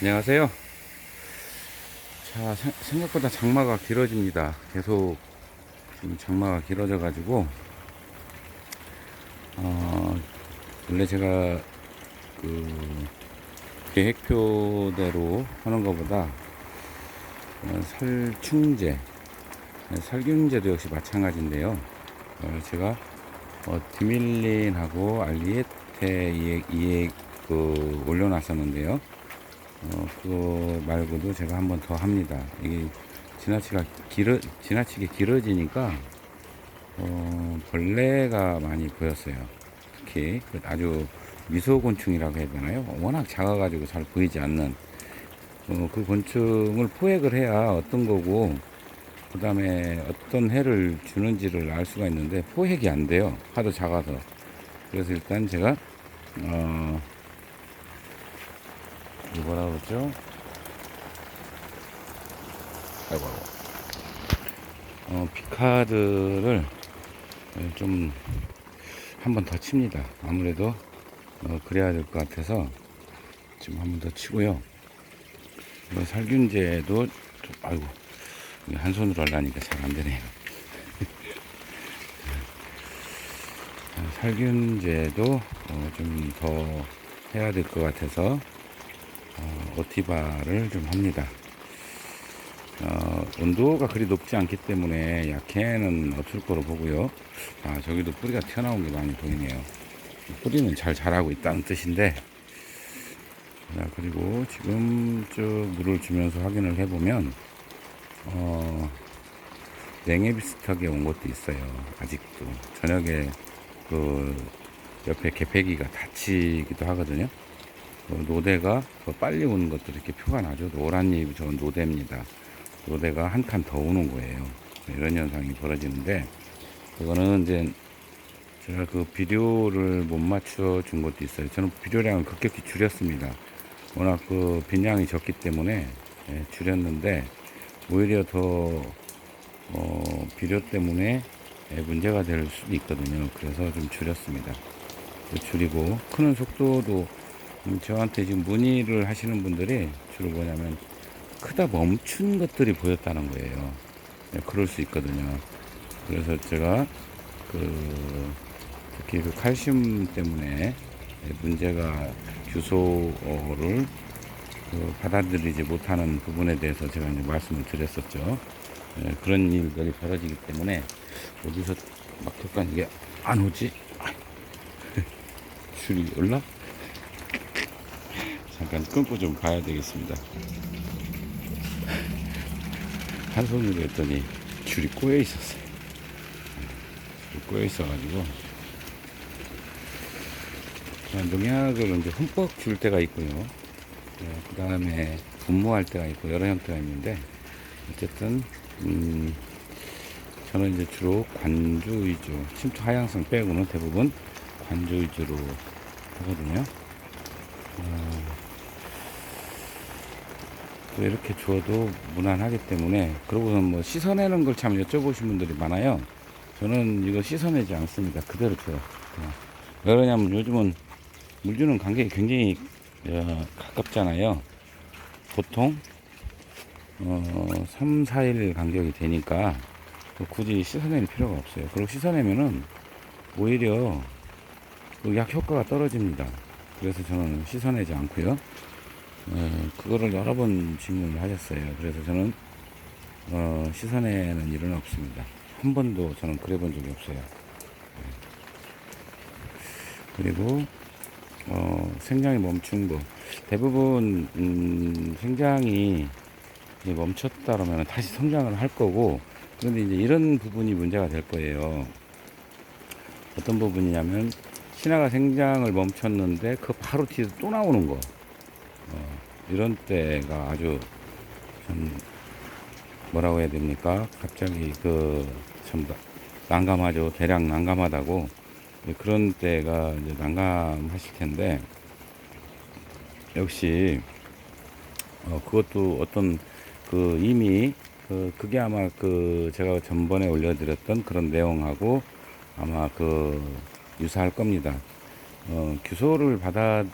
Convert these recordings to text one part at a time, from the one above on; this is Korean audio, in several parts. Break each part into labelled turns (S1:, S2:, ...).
S1: 안녕하세요. 자, 생- 생각보다 장마가 길어집니다. 계속 지금 장마가 길어져 가지고, 어, 원래 제가 그 계획표대로 하는 것보다 어, 살충제, 살균제도 역시 마찬가지인데요. 어, 제가 어, 디밀린하고 알리에테 이액, 이액 그 올려놨었는데요. 어, 그거 말고도 제가 한 번 더 합니다. 이게 지나치게 길어, 지나치게 길어지니까, 어, 벌레가 많이 보였어요. 특히 그 아주 미소곤충이라고 해야 되나요? 워낙 작아가지고 잘 보이지 않는, 어, 그 곤충을 포획을 해야 어떤 거고, 그 다음에 어떤 해를 주는지를 알 수가 있는데, 포획이 안 돼요. 하도 작아서. 그래서 일단 제가, 어, 이거 뭐라 그러죠? 아이고, 아이고. 어, 피카드를 좀 한 번 더 칩니다. 아무래도 어, 그래야 될 것 같아서 지금 한 번 더 치고요. 뭐 살균제도 좀, 아이고 한 손으로 하려니까 잘 안 되네요. 자, 살균제도 어, 좀더 해야 될 것 같아서 어, 오티바를 좀 합니다. 어, 온도가 그리 높지 않기 때문에 약해는 없을 거로 보고요. 아, 저기도 뿌리가 튀어나온 게 많이 보이네요. 뿌리는 잘 자라고 있다는 뜻인데, 자, 그리고 지금 쭉 물을 주면서 확인을 해보면, 어, 냉해 비슷하게 온 것도 있어요. 아직도. 저녁에 그 옆에 개폐기가 닫히기도 하거든요. 그 노대가 더 빨리 오는 것들이 이렇게 표가 나죠. 노란 잎이 저 노대입니다. 노대가 한 칸 더 오는 거예요. 이런 현상이 벌어지는데, 그거는 이제 제가 그 비료를 못 맞춰 준 것도 있어요. 저는 비료량을 급격히 줄였습니다. 워낙 그 빈량이 적기 때문에 예, 줄였는데, 오히려 더, 어, 비료 때문에 예, 문제가 될 수도 있거든요. 그래서 좀 줄였습니다. 줄이고, 크는 속도도 음, 저한테 지금 문의를 하시는 분들이 주로 뭐냐면 크다 멈춘 것들이 보였다는 거예요. 네, 그럴 수 있거든요. 그래서 제가 그 특히 그 칼슘 때문에 문제가 규소를 그 받아들이지 못하는 부분에 대해서 제가 이제 말씀을 드렸었죠. 네, 그런 일들이 벌어지기 때문에 어디서 막혔간 이게 안 오지? 줄이 올라? 잠깐 끊고 좀 봐야 되겠습니다. 한 손으로 했더니 줄이 꼬여 있었어요. 줄이 꼬여 있어가지고 농약을 이제 흠뻑 줄 때가 있고요. 그 다음에 분무할 때가 있고 여러 형태가 있는데 어쨌든 음, 저는 이제 주로 관주 위주, 침투 하향성 빼고는 대부분 관주 위주로 하거든요. 또 이렇게 주어도 무난하기 때문에 그러고선 뭐 씻어내는 걸 참 여쭤보신 분들이 많아요. 저는 이거 씻어내지 않습니다. 그대로 줘요. 왜 그러냐면 요즘은 물 주는 간격이 굉장히 어, 가깝잖아요. 보통 어, 3, 4일 간격이 되니까 또 굳이 씻어낼 필요가 없어요. 그리고 씻어내면은 오히려 그약 효과가 떨어집니다. 그래서 저는 씻어내지 않고요. 어, 그거를 여러 번 질문을 하셨어요. 그래서 저는 어, 씻어내는 일은 없습니다. 한 번도 저는 그래 본 적이 없어요. 네. 그리고 어, 생장이 멈춘 거 대부분 음, 생장이 멈췄다 그러면 다시 성장을 할 거고 그런데 이제 이런 부분이 문제가 될 거예요. 어떤 부분이냐면 신화가 생장을 멈췄는데 그 바로 뒤에서 또 나오는 거. 어, 이런 때가 아주 좀 뭐라고 해야 됩니까? 갑자기 그참 난감하죠. 대략 난감하다고 네, 그런 때가 이제 난감하실 텐데 역시 어, 그것도 어떤 그 이미 그 그게 아마 그 제가 전번에 올려드렸던 그런 내용하고 아마 그 유사할 겁니다. 어, 규소를 받아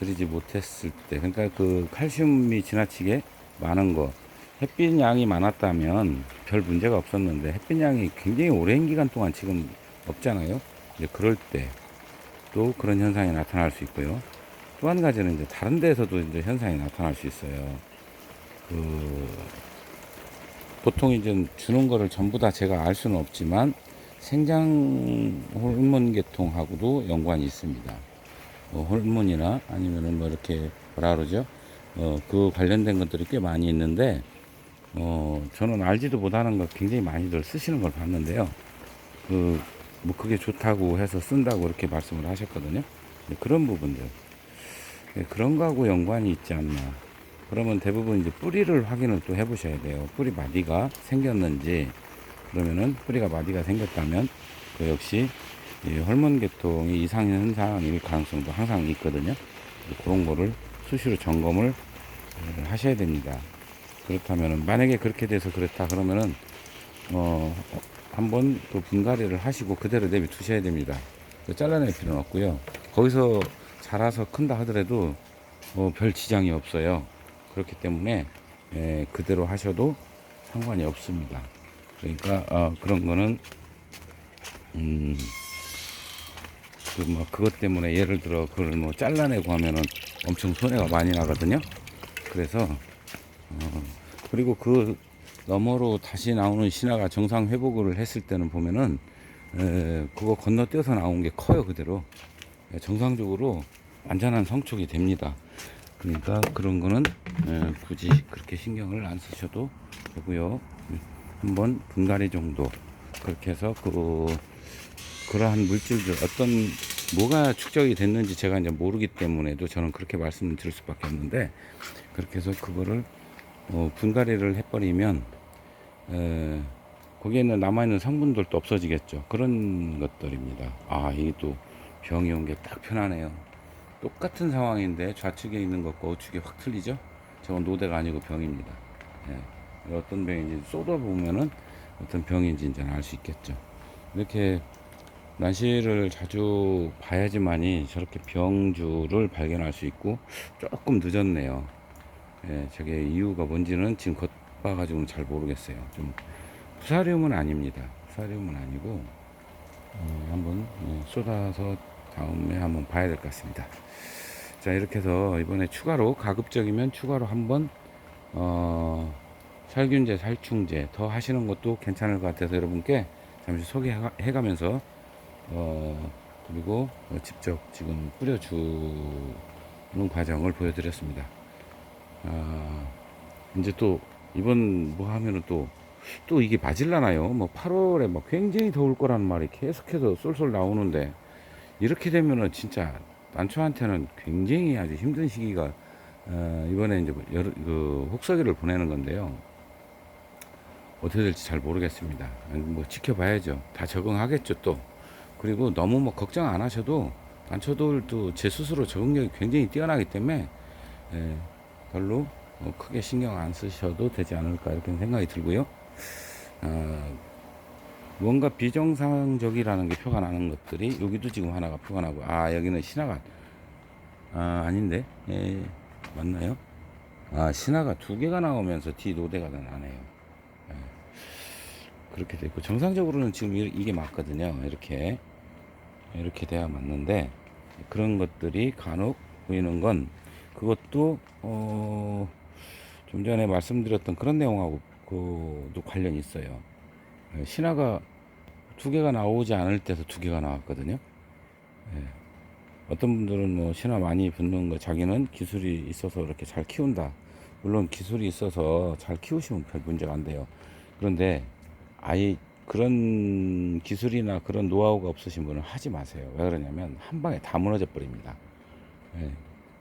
S1: 드리지 못했을 때 그러니까 그 칼슘이 지나치게 많은 거 햇빛 양이 많았다면 별 문제가 없었는데 햇빛 양이 굉장히 오랜 기간 동안 지금 없잖아요. 이제 그럴 때 또 그런 현상이 나타날 수 있고요. 또 한 가지는 이제 다른 데서도 이제 현상이 나타날 수 있어요. 그 보통 이제 주는 거를 전부 다 제가 알 수는 없지만 생장 호르몬 계통하고도 연관이 있습니다. 뭐 호르몬이나 아니면은 뭐 이렇게 뭐라 그러죠? 어, 그 관련된 것들이 꽤 많이 있는데 어, 저는 알지도 못하는 걸 굉장히 많이들 쓰시는 걸 봤는데요. 그, 뭐 그게 좋다고 해서 쓴다고 이렇게 말씀을 하셨거든요. 네, 그런 부분들. 네, 그런 거하고 연관이 있지 않나. 그러면 대부분 이제 뿌리를 확인을 또 해보셔야 돼요. 뿌리 마디가 생겼는지, 그러면은 뿌리가 마디가 생겼다면, 그 역시 이 호르몬 계통이 이상 현상일 가능성도 항상 있거든요. 그런 거를 수시로 점검을 하셔야 됩니다. 그렇다면은 만약에 그렇게 돼서 그렇다 그러면은 어 한번 또 분갈이를 하시고 그대로 내비 두셔야 됩니다. 그 잘라낼 필요는 없고요. 거기서 자라서 큰다 하더라도 뭐별 지장이 없어요. 그렇기 때문에 예, 그대로 하셔도 상관이 없습니다. 그러니까 어, 그런 거는 음, 그 뭐 그것 때문에 예를 들어 그걸 뭐 잘라내고 하면은 엄청 손해가 많이 나거든요. 그래서 어, 그리고 그 너머로 다시 나오는 신화가 정상 회복을 했을 때는 보면은 에, 그거 건너뛰어서 나온 게 커요 그대로 예, 정상적으로 완전한 성촉이 됩니다. 그러니까 그런 거는 에, 굳이 그렇게 신경을 안 쓰셔도 되고요. 음, 한번 분갈이 정도 그렇게 해서 그 그러한 물질들 어떤 뭐가 축적이 됐는지 제가 이제 모르기 때문에도 저는 그렇게 말씀을 드릴 수밖에 없는데 그렇게 해서 그거를 어, 분갈이를 해버리면 에, 거기에는 남아있는 성분들도 없어지겠죠. 그런 것들입니다. 아, 이게 또 병이 온 게 딱 편하네요. 똑같은 상황인데 좌측에 있는 것과 우측이 확 틀리죠? 저건 노대가 아니고 병입니다. 예. 어떤 병인지 쏟아보면은 어떤 병인지 이제 알 수 있겠죠. 이렇게 난시를 자주 봐야지만이 저렇게 병주를 발견할 수 있고 조금 늦었네요. 예, 저게 이유가 뭔지는 지금 겉 봐가지고는 잘 모르겠어요. 좀 부사리움은 아닙니다. 부사리움은 아니고 어, 한번 예, 쏟아서 다음에 한번 봐야 될 것 같습니다. 자 이렇게 해서 이번에 추가로 가급적이면 추가로 한번 어, 살균제, 살충제 더 하시는 것도 괜찮을 것 같아서 여러분께 잠시 소개해가면서 어, 그리고 어, 직접 지금 뿌려주는 과정을 보여드렸습니다. 아, 이제 또 이번 뭐 하면은 또, 또 이게 맞을라나요? 뭐 8월에 막 굉장히 더울 거라는 말이 계속해서 쏠쏠 나오는데 이렇게 되면은 진짜 난초한테는 굉장히 아주 힘든 시기가 어, 이번에 이제 여름, 그 혹서기를 보내는 건데요. 어떻게 될지 잘 모르겠습니다. 뭐 지켜봐야죠. 다 적응하겠죠 또. 그리고 너무 뭐 걱정 안 하셔도 난초들도 제 스스로 적응력이 굉장히 뛰어나기 때문에 예, 별로 뭐 크게 신경 안 쓰셔도 되지 않을까 이렇게 생각이 들고요. 어, 뭔가 비정상적이라는 게 표가 나는 것들이 여기도 지금 하나가 표가 나고 아 여기는 신화가 아 아닌데 예, 맞나요? 아 신화가 두 개가 나오면서 뒤 노대가 더 나네요. 예, 그렇게 됐고 정상적으로는 지금 이- 이게 맞거든요. 이렇게 이렇게 돼야 맞는데 그런 것들이 간혹 보이는 건 그것도 어, 좀 전에 말씀드렸던 그런 내용하고 그도 관련이 있어요. 예, 신화가 두 개가 나오지 않을 때도 두 개가 나왔거든요. 예. 어떤 분들은 뭐 신화 많이 붙는 거 자기는 기술이 있어서 이렇게 잘 키운다. 물론 기술이 있어서 잘 키우시면 별 문제가 안 돼요. 그런데 아예 그런 기술이나 그런 노하우가 없으신 분은 하지 마세요. 왜 그러냐면 한 방에 다 무너져 버립니다. 예.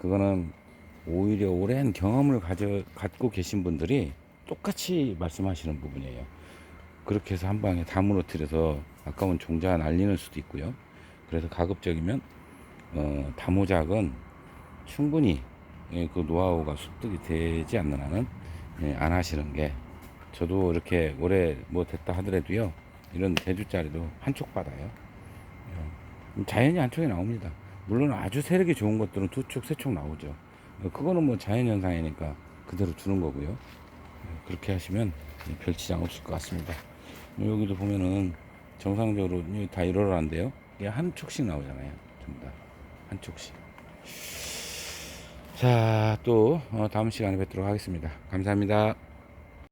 S1: 그거는 오히려 오랜 경험을 가져, 갖고 계신 분들이 똑같이 말씀하시는 부분이에요. 그렇게 해서 한 방에 다 무너뜨려서 아까운 종자 날리는 수도 있고요. 그래서 가급적이면 어, 다모작은 충분히 예, 그 노하우가 습득이 되지 않는 한은 예, 안 하시는 게 저도 이렇게 오래 뭐 됐다 하더라도요 이런 대주짜리도 한촉 받아요. 예, 자연히 한 촉이 나옵니다. 물론 아주 세력이 좋은 것들은 두 촉, 세촉 나오죠. 어, 그거는 뭐 자연현상이니까 그대로 두는 거고요. 어, 그렇게 하시면 별 지장 없을 것 같습니다. 여기도 보면은 정상적으로 다 일어나는데요. 이게 한 촉씩 나오잖아요. 전부 다. 한 촉씩. 자, 또 어, 다음 시간에 뵙도록 하겠습니다. 감사합니다.